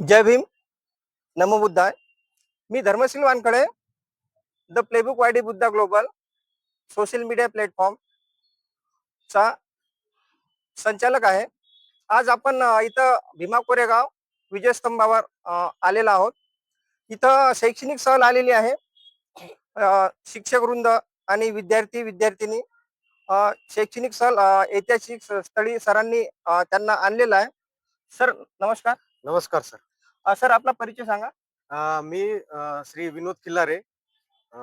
जय भीम. नमो बुद्धाय. मी Dharmasheel Wankhade the playbook YD Buddha global social media platform चा संचालक आहे. आज आपण इथं भीमा कोरेगाव विजयस्तंभावर आलेला आहोत. इथं शैक्षणिक सहल आलेली आहे. शिक्षक वृंद आणि विद्यार्थी विद्यार्थिनी शैक्षणिक सहल ऐतिहासिक स्थळी सरांनी त्यांना आणलेलं आहे. सर नमस्कार. नमस्कार सर. सर आपला परिचय सांगा. अ, मी अ, श्री विनोद किल्लारे. अ,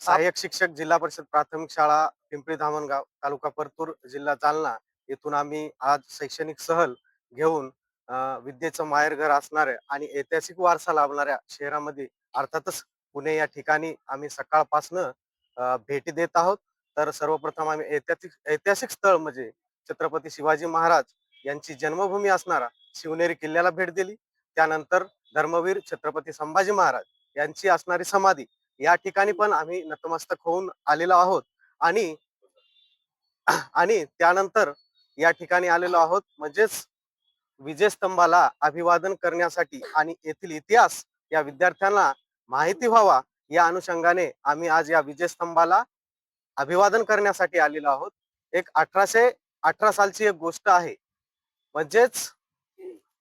सहाय्यक शिक्षक जिल्हा परिषद प्राथमिक शाळा पिंपरी धामणगाव तालुका परतूर जिल्हा जालना. येथून आम्ही आज शैक्षणिक सहल घेऊन अ, विद्येचं माहेरघर असणाऱ्या आणि ऐतिहासिक वारसा लाभणाऱ्या शहरामध्ये अर्थातच पुणे या ठिकाणी आम्ही सकाळपासनं अ, भेटी देत आहोत. तर सर्वप्रथम आम्ही ऐतिहासिक ऐतिहासिक स्थळ म्हणजे छत्रपती शिवाजी महाराज यांची जन्मभूमी असणारा शिवनेरी किल्ल्याला भेट दिली. त्यानंतर धर्मवीर छत्रपती संभाजी महाराज यांची असणारी समाधी या ठिकाणी पण आम्ही नतमस्तक होऊन आलेलो आहोत. आणि आणि त्यानंतर या ठिकाणी आलेलो आहोत म्हणजेच विजयस्तंभाला अभिवादन करण्यासाठी आणि येथील इतिहास या विद्यार्थ्यांना माहिती व्हावा या अनुषंगाने आम्ही आज या विजयस्तंभाला अभिवादन करण्यासाठी आलेलो आहोत. एक अठराशे अठरा सालची एक गोष्ट आहे. म्हणजेच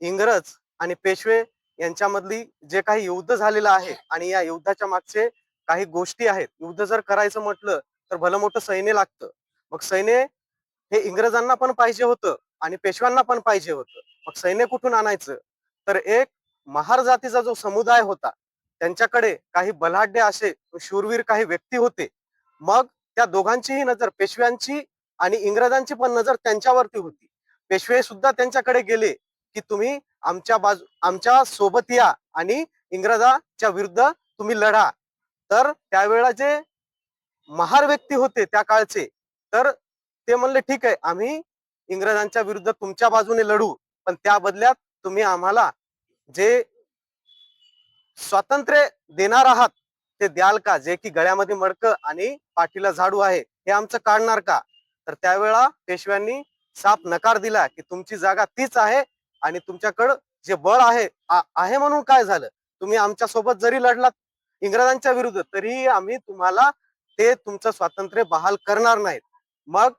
इंग्रज आणि पेशवे यांच्यामधली जे काही युद्ध झालेलं आहे आणि या युद्धाच्या मागचे काही गोष्टी आहेत. युद्ध जर करायचं म्हटलं तर भलं मोठं सैन्य लागतं. मग सैन्य हे इंग्रजांना पण पाहिजे होतं आणि पेशव्यांना पण पाहिजे होतं. मग सैन्य कुठून आणायचं? तर एक महार जातीचा जो समुदाय होता त्यांच्याकडे काही बलाढ्य असे शूरवीर काही व्यक्ती होते. मग त्या दोघांचीही नजर पेशव्यांची आणि इंग्रजांची पण नजर त्यांच्यावरती होती. पेशवे सुद्धा त्यांच्याकडे गेले की तुम्ही आमच्या बाजू आमच्यासोबत या आणि इंग्रजाच्या विरुद्ध तुम्ही लढा. तर त्यावेळा जे महार व्यक्ती होते त्या काळचे तर ते म्हणले ठीक आहे आम्ही इंग्रजांच्या विरुद्ध तुमच्या बाजूने लढू पण त्या बदल्यात तुम्ही आम्हाला जे स्वातंत्र्य देणार आहात ते द्याल का? जे की गळ्यामध्ये मडकं आणि पाठीला झाडू आहे हे आमचं काढणार का? तर त्यावेळा पेशव्यांनी साफ नकार दिला की तुमची जागा तीच आहे आणि तुमच्याकडं जे बळ आहे आहे म्हणून काय झालं? तुम्ही आमच्यासोबत जरी लढलात इंग्रजांच्या विरुद्ध तरीही आम्ही तुम्हाला ते तुमचं स्वातंत्र्य बहाल करणार नाहीत. मग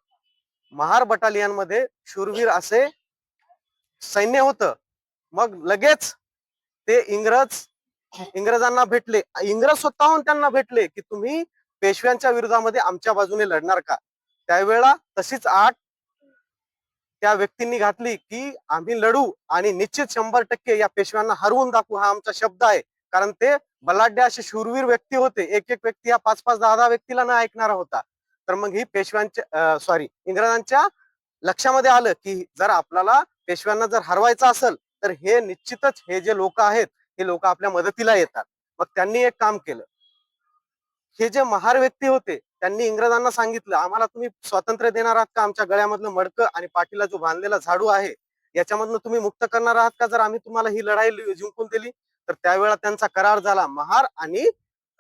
महार बटालियनमध्ये शूरवीर असे सैन्य होतं. मग लगेच ते इंग्रज इंग्रजांना भेटले. इंग्रज स्वतःहून त्यांना भेटले की तुम्ही पेशव्यांच्या विरोधामध्ये आमच्या बाजूने लढणार का? त्यावेळेला तशीच आठ त्या व्यक्तींनी घातली की आम्ही लढू आणि निश्चित शंभर टक्के या पेशव्यांना हरवून दाखवू हा आमचा शब्द आहे. कारण ते बलाढ्य असे शूरवीर व्यक्ती होते. एक एक व्यक्ती हा पाच पाच दहा दहा व्यक्तीला न ऐकणारा होता. तर मग ही पेशव्यांच्या सॉरी इंग्रजांच्या लक्षामध्ये आलं की जर आपल्याला पेशव्यांना जर हरवायचं असेल तर हे निश्चितच हे जे लोक आहेत हे लोक आपल्या मदतीला येतात. मग त्यांनी एक काम केलं. हे जे महार व्यक्ती होते त्यांनी इंग्रजांना सांगितलं आम्हाला तुम्ही स्वातंत्र्य देणार आहात का आमच्या गळ्यामधलं मडकं आणि पाठीला जो बांधलेला झाडू आहे याच्यामधनं तुम्ही मुक्त करणार आहात का? जर आम्ही तुम्हाला ही लढाई जिंकून दिली तर त्यावेळा त्यांचा करार झाला महार आणि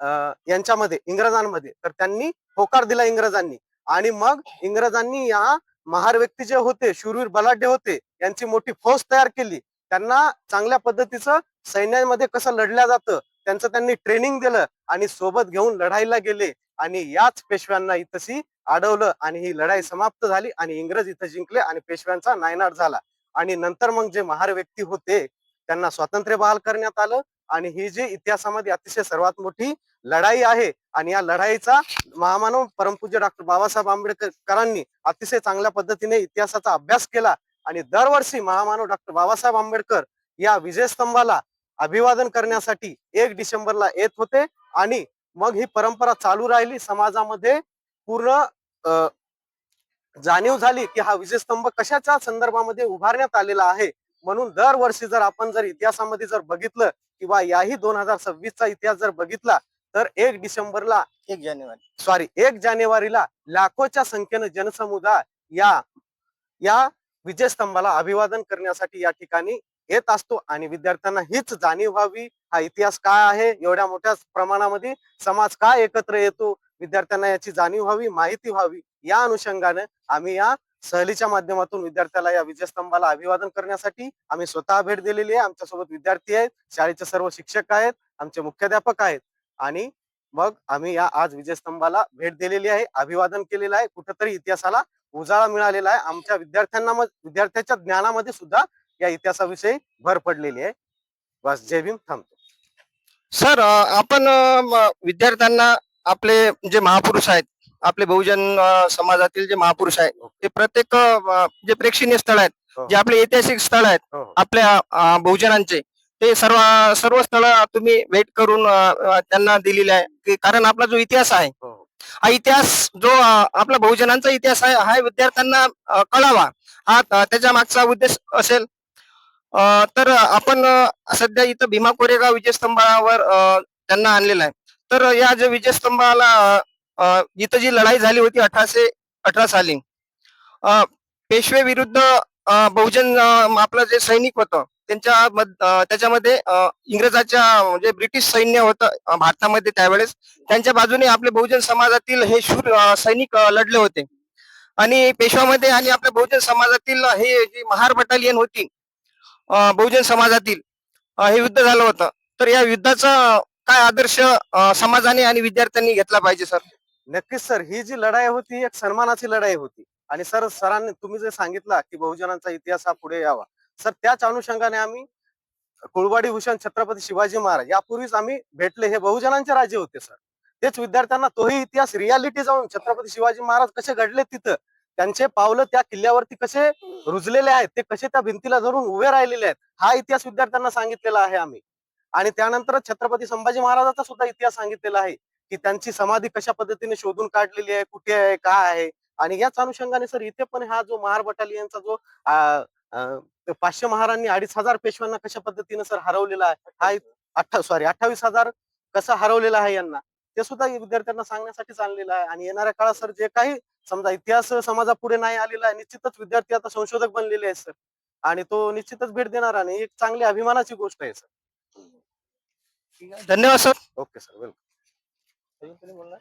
अं, यांच्यामध्ये इंग्रजांमध्ये. तर त्यांनी होकार दिला इंग्रजांनी. आणि मग इंग्रजांनी या महार व्यक्ती जे होते शूरवीर बलाढ्य होते यांची मोठी फौज तयार केली. त्यांना चांगल्या पद्धतीचं सैन्यामध्ये कसं लढल्या जातं त्यांचं त्यांनी ट्रेनिंग दिलं आणि सोबत घेऊन लढाईला गेले. आणि याच पेशव्यांना इथंशी अडवलं आणि ही लढाई समाप्त झाली आणि इंग्रज इथं जिंकले आणि पेशव्यांचा नायनाट झाला. आणि नंतर मग जे महार व्यक्ती होते त्यांना स्वातंत्र्य बहाल करण्यात आलं आणि ही जी इतिहासामध्ये अतिशय सर्वात मोठी लढाई आहे आणि या लढाईचा महामानव परमपूज्य डॉक्टर बाबासाहेब आंबेडकरांनी अतिशय चांगल्या पद्धतीने इतिहासाचा अभ्यास केला आणि दरवर्षी महामानव डॉक्टर बाबासाहेब आंबेडकर या विजयस्तंभाला अभिवादन करण्यासाठी एक डिसेंबरला येत होते आणि मग ही परंपरा चालू राहिली. समाजामध्ये पूर्ण जाणीव झाली की हा विजयस्तंभ कशाच्या संदर्भामध्ये उभारण्यात आलेला आहे? म्हणून दरवर्षी जर आपण जर इतिहासामध्ये जर बघितलं किंवा याही दोन हजार सव्वीसचा इतिहास जर बघितला तर एक डिसेंबरला एक जानेवारी. सॉरी एक जानेवारीला लाखोच्या संख्येनं जनसमुदाय या या विजयस्तंभाला अभिवादन करण्यासाठी या ठिकाणी येत असतो आणि विद्यार्थ्यांना हीच जाणीव व्हावी हा इतिहास काय आहे एवढ्या मोठ्या प्रमाणामध्ये समाज काय एकत्र येतो विद्यार्थ्यांना याची जाणीव व्हावी माहिती व्हावी या अनुषंगाने आम्ही या सहलीच्या माध्यमातून विद्यार्थ्याला या विजयस्तंभाला अभिवादन करण्यासाठी आम्ही स्वतः भेट दिलेली आहे. आमच्यासोबत विद्यार्थी आहेत शाळेचे सर्व शिक्षक आहेत आमचे मुख्याध्यापक आहेत आणि मग आम्ही या आज विजयस्तंभाला भेट दिलेली आहे अभिवादन केलेलं आहे. कुठंतरी इतिहासाला उजाळा मिळालेला आहे. आमच्या विद्यार्थ्यांना विद्यार्थ्यांच्या विद्यार्थ्याच्या ज्ञानामध्ये सुद्धा या इतिहासाविषयी भर पडलेली आहे बस जय भीम थांबतो सर आपण विद्यार्थ्यांना आपले जे महापुरुष आहेत आपले बहुजन समाजातील जे महापुरुष आहेत ते प्रत्येक जे प्रेक्षणीय स्थळ आहेत हो. जे आपले ऐतिहासिक स्थळ आहेत हो हो. आपल्या बहुजनांचे ते सर्व सर्व स्थळ तुम्ही भेट करून त्यांना दिलेले आहे की कारण आपला जो इतिहास आहे हो हो. हा इतिहास जो आपला बहुजनांचा इतिहास आहे हा विद्यार्थ्यांना कळावा हा त्याच्या मागचा उद्देश असेल तर आपण सध्या इथं भीमा कोरेगाव विजयस्तंभावर त्यांना आणलेला आहे. तर या जे विजयस्तंभाला इथं जी लढाई झाली होती अठराशे अठरा साली पेशवे विरुद्ध बहुजन आपलं जे सैनिक होतं त्यांच्या त्याच्यामध्ये इंग्रजाच्या म्हणजे ब्रिटिश सैन्य होतं भारतामध्ये त्यावेळेस. त्यांच्या बाजूने आपले बहुजन समाजातील हे शूर सैनिक लढले होते. आणि पेशवामध्ये आणि आपल्या बहुजन समाजातील हे जी महार बटालियन होती बहुजन समाजातील हे युद्ध झालं होतं. तर या युद्धाचा काय आदर्श समाजाने आणि विद्यार्थ्यांनी घेतला पाहिजे सर? नक्कीच सर. ही जी लढाई होती एक सन्मानाची लढाई होती. आणि सर सरांनी तुम्ही जे सांगितला की बहुजनांचा इतिहास हा पुढे यावा. सर त्याच अनुषंगाने आम्ही कुळवाडी भूषण छत्रपती शिवाजी महाराज यापूर्वीच आम्ही भेटले. हे बहुजनांचे राजे होते सर. तेच विद्यार्थ्यांना तोही इतिहास रियालिटी जाऊन छत्रपती शिवाजी महाराज कसे घडले तिथं त्यांचे पावलं त्या किल्ल्यावरती कसे रुजलेले आहेत ते कसे त्या भिंतीला धरून उभे राहिलेले आहेत हा इतिहास विद्यार्थ्यांना सांगितलेला आहे आम्ही. आणि त्यानंतर छत्रपती संभाजी महाराजांचा सुद्धा इतिहास सांगितलेला आहे की त्यांची समाधी कशा पद्धतीने शोधून काढलेली आहे कुठे आहे काय आहे? आणि याच अनुषंगाने सर इथे पण हा जो महार बटालियनचा जो पाचशे महारांनी अडीच हजार पेशव्यांना कशा पद्धतीने सर हरवलेला आहे हा अठ्ठा सॉरी अठ्ठावीस हजार कसा हरवलेला आहे यांना ते सुद्धा विद्यार्थ्यांना सांगण्यासाठी चाललेलं आहे. आणि येणाऱ्या काळात सर जे काही समजा इतिहास समाजापुढे नाही आलेला आहे निश्चितच विद्यार्थी आता संशोधक बनलेले आहेत सर. आणि तो निश्चितच भेट देणार आणि एक चांगली अभिमानाची गोष्ट आहे सर. धन्यवाद सर. Okay sir. वेलकम.